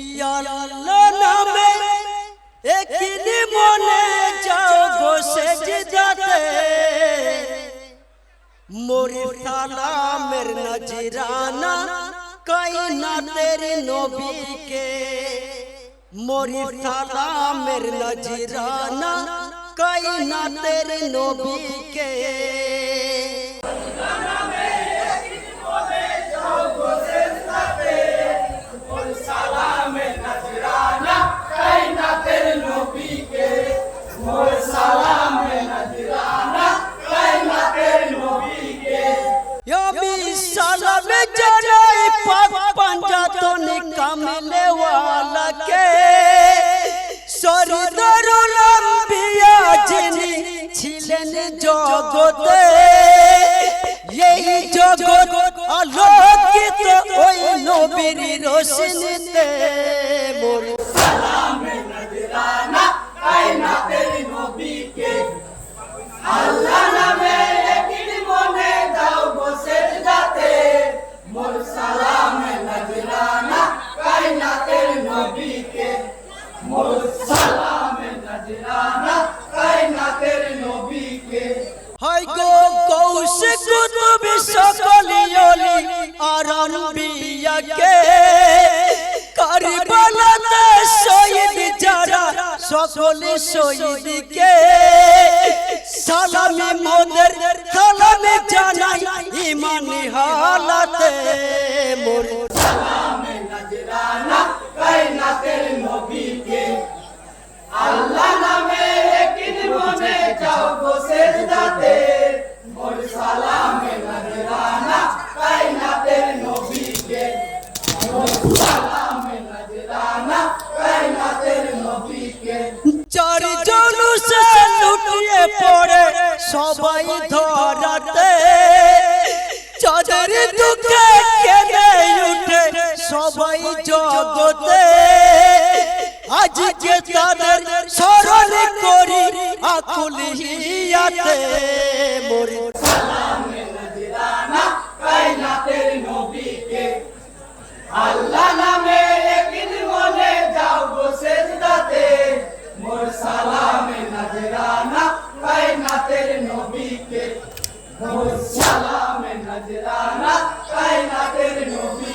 ইয়াল্লাহ নামে একদিন মনে যাও গো সেজদাতে মোরে সালামের নজরানা কায়নাতের নবীকে। মোরে সালামের নজরানা কায়নাতের নবীকে। কামিনে ওয়ালাকে সরদারুল আম্বিয়া যিনি ছিলেন জগতে এই জগৎ আলোকিত ওই নবীর রশি হয় কৌশিক কুতুবি সকলি অলি আর আম্বিয়াকে কারবালাতে শহীদ যারা, সকলে শহীদকে। সালামি মোদের, সালামি জানাই ইমানি হালাতে। মোর চার জনুষে লুটিয়ে পড়ে সবাই ধরাতে চাঁদের দুঃখে কেঁদে উঠে সবাই জগতে আজকে তাদের স্মরণ করি, আকুল হিয়াতে, মরি সালামে নজরানা কাইনাতের নূর আল্লাহ নামে একদিন মনে যাও গো সেজদাতে। মোর সালামে নাজরানা কায়নাতের নবীকে। মোর সালামে নাজরানা কায়নাতের নবী